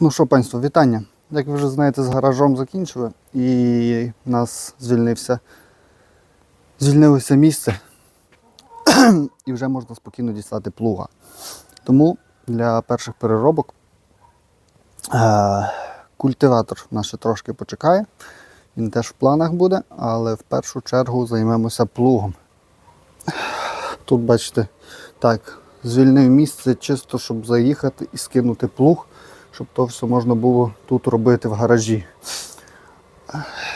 Ну що, панство, вітання. Як ви вже знаєте, з гаражом закінчили і в нас звільнився, звільнилося місце і вже можна спокійно дістати плуга. Тому для перших переробок е- культиватор наш трошки почекає. Він теж в планах буде, але в першу чергу займемося плугом. Тут, бачите, так, звільнив місце чисто, щоб заїхати і скинути плуг, щоб то все можна було тут робити в гаражі.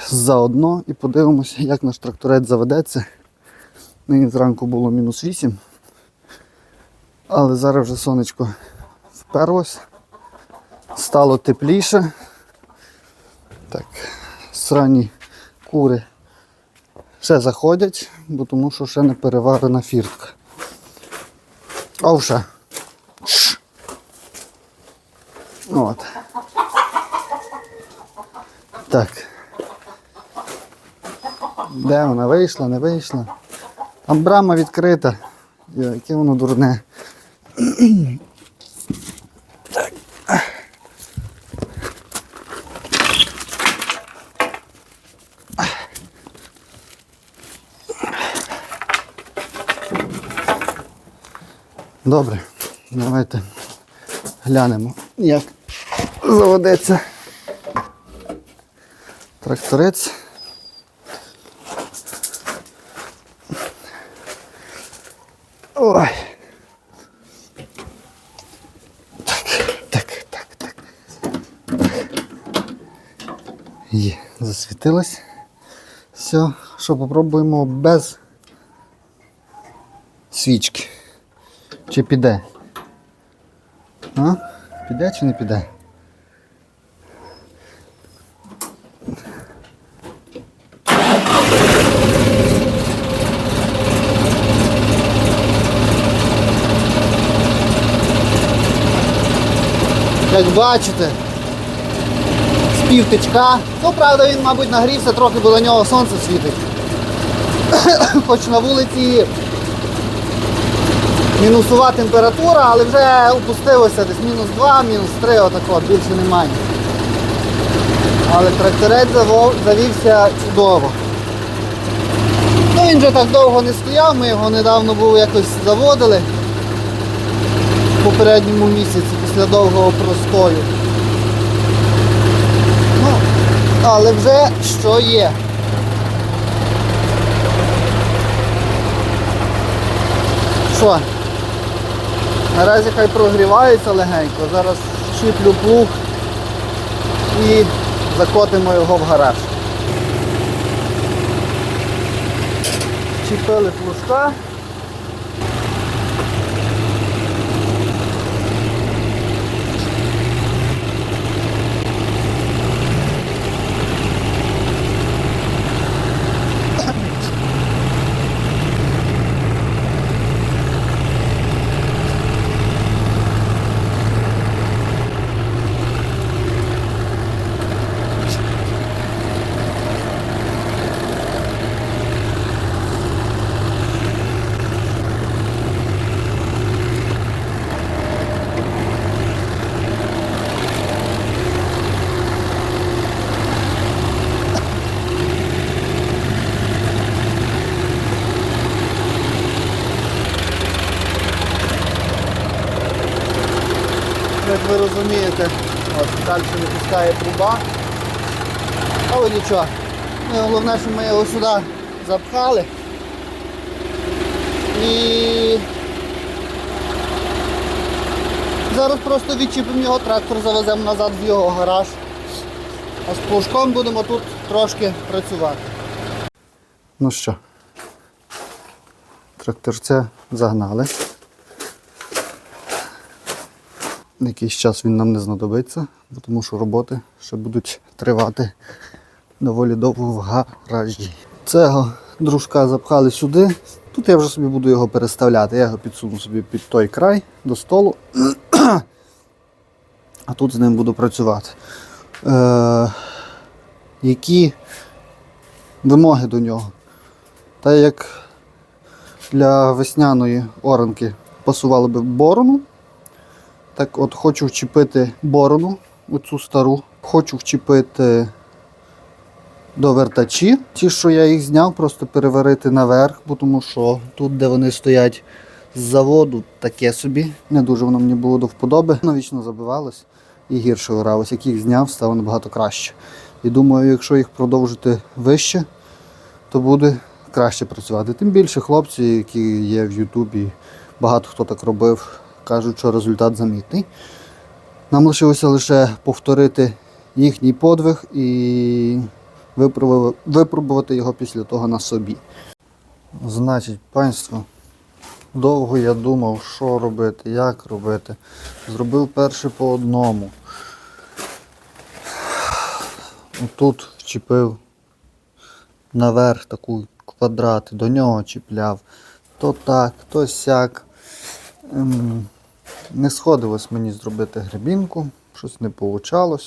Заодно і подивимося, як наш тракторець заведеться. Нині зранку було мінус 8. Але зараз вже сонечко вперлось. Стало тепліше. Так, срані кури ще заходять, бо тому що ще не переварена фіртка. Овша. От. Так. Де вона вийшла, не вийшла? Там брама відкрита. Яке воно дурне. Добре, давайте глянемо, як заведеться тракторець. Ой. Так, так, так, так. Є, засвітилось. Все, що попробуємо без свічки. Чи піде? А? Піде чи не піде? Як бачите, з півтичка. Ну, правда, він, мабуть, нагрівся трохи, бо на нього сонце світить. Хоч на вулиці мінусова температура, але вже опустилося десь мінус 2, мінус 3, отако, більше немає. Але тракторець завівся чудово. Ну він вже так довго не стояв, ми його недавно був якось заводили попередньому місяці після довгого простою. Ну, але вже що є. Що? Наразі хай прогрівається легенько. Зараз чіплю плуг і закотимо його в гараж. Чіпили плужка. Як ви розумієте, от далі не труба. Але нічого. Ну, головне, що ми його сюди запхали. І зараз просто відчіпимо його, трактор завеземо назад в його гараж. А з плужком будемо тут трошки працювати. Ну що, тракторця загнали. Якийсь час він нам не знадобиться, тому що роботи ще будуть тривати доволі довго в гаражі. Цього дружка запхали сюди. Тут я вже собі буду його переставляти. Я його підсуну собі під той край до столу. А тут з ним буду працювати. Е, які вимоги до нього? Та як для весняної оранки пасували би борону, так от хочу вчепити борону оцю стару. Хочу вчепити до вертачі. Ті, що я їх зняв, просто переварити наверх, бо тому що тут, де вони стоять з заводу, таке собі. Не дуже воно мені було до вподоби. Воно вічно забивалось і гірше гралось. Як їх зняв, стало набагато краще. І думаю, якщо їх продовжити вище, то буде краще працювати. Тим більше хлопці, які є в Ютубі, багато хто так робив, кажуть, що результат замітний. Нам лишилося лише повторити їхній подвиг і випробувати- його після того на собі. Значить, панство, довго я думав, що робити, як робити. Зробив перше по одному. Тут вчепив наверх таку квадрат, до нього чіпляв. То так, то сяк. Ем, Не сходилось мені зробити гребінку, щось не вийшло.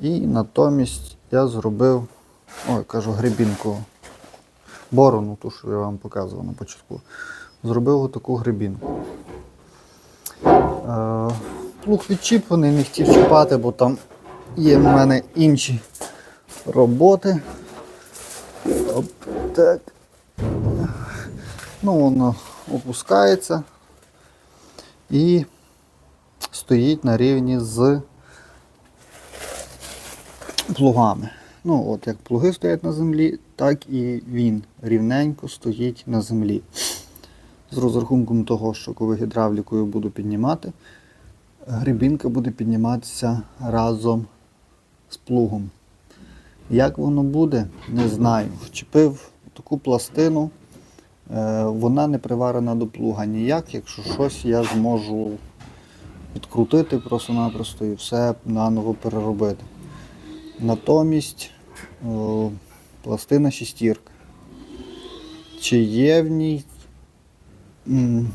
І натомість я зробив, ой, кажу, гребінку, борону, ту, що я вам показував на початку. Зробив таку гребінку. Е, плуг відчіпаний, не хотів чіпати, бо там є в мене інші роботи. Оп, так. Ну, воно опускається і стоїть на рівні з плугами. Ну, от як плуги стоять на землі, так і він рівненько стоїть на землі. З розрахунком того, що коли гідравлікою буду піднімати, грибінка буде підніматися разом з плугом. Як воно буде, не знаю. Вчепив таку пластину, вона не приварена до плуга ніяк. Якщо щось, я зможу відкрутити просто-напросто і все наново переробити. Натомість о, пластина шістірка. Чи є в ній,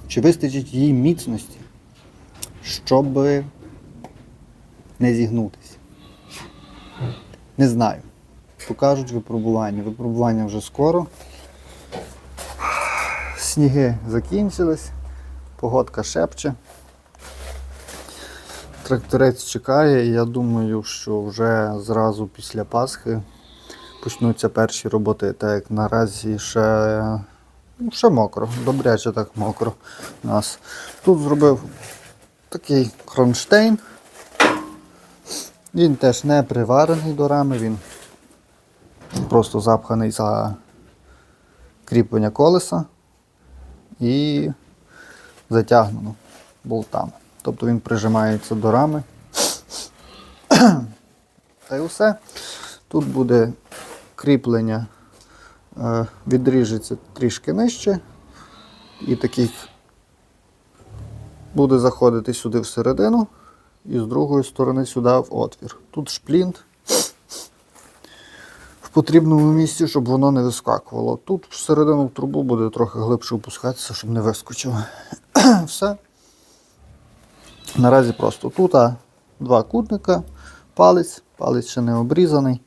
чи вистачить їй міцності, щоб не зігнутися? Не знаю. Покажуть випробування. Випробування вже скоро. Сніги закінчились, погодка шепче. Тракторець чекає, і я думаю, що вже зразу після Пасхи почнуться перші роботи, так як наразі ще, ну, ще мокро, добряче так мокро у нас. Тут зробив такий кронштейн. Він теж не приварений до рами, він просто запханий за кріплення колеса і затягнено болтами. Тобто він прижимається до рами. Та й усе. Тут буде кріплення, е, відріжеться трішки нижче. І такий буде заходити сюди всередину і з другої сторони сюди в отвір. Тут шплінт потрібному місці, щоб воно не вискакувало. Тут всередину в трубу буде трохи глибше опускатися, щоб не вискочило. Все. Наразі просто тут а, два кутника, палець, палець ще не обрізаний.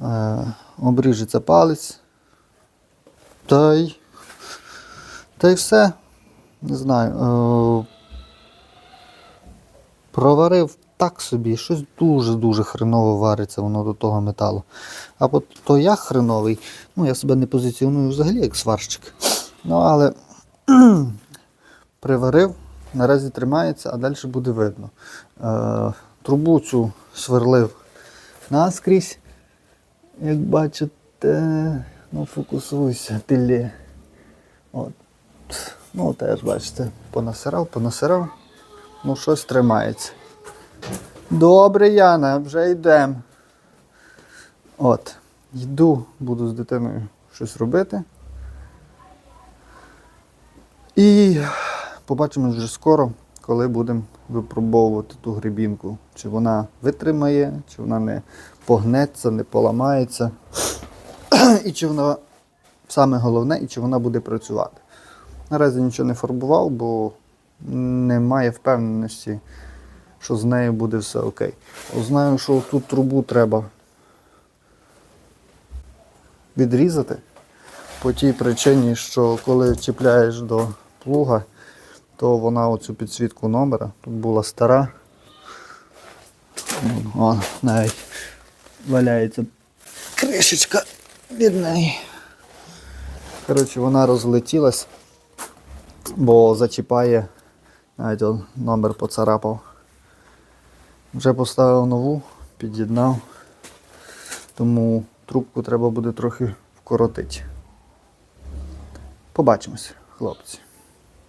Е, обріжеться палець. Та й, та й все. Не знаю. Е, проварив так собі, щось дуже-дуже хреново вариться воно до того металу. А от то я хреновий, ну я себе не позиціоную взагалі як сварщик. Ну, але приварив, наразі тримається, а далі буде видно. Е, трубу цю сверлив наскрізь, як бачите, ну фокусуйся, тілі. От. Ну, теж бачите, понасирав, понасирав, ну щось тримається. Добре, Яна, вже йдемо. От, йду, буду з дитиною щось робити. І побачимось вже скоро, коли будемо випробовувати ту грибінку. Чи вона витримає, чи вона не погнеться, не поламається. І чи вона, саме головне, і чи вона буде працювати. Наразі нічого не фарбував, бо немає впевненості, що з нею буде все окей. Знаю, що тут трубу треба відрізати по тій причині, що коли чіпляєш до плуга, то вона оцю підсвітку номера, тут була стара, Вон, навіть валяється кришечка від неї. Коротше, вона розлетілась, бо зачіпає, навіть он номер поцарапав. Вже поставив нову, під'єднав, тому трубку треба буде трохи вкоротити. Побачимось, хлопці.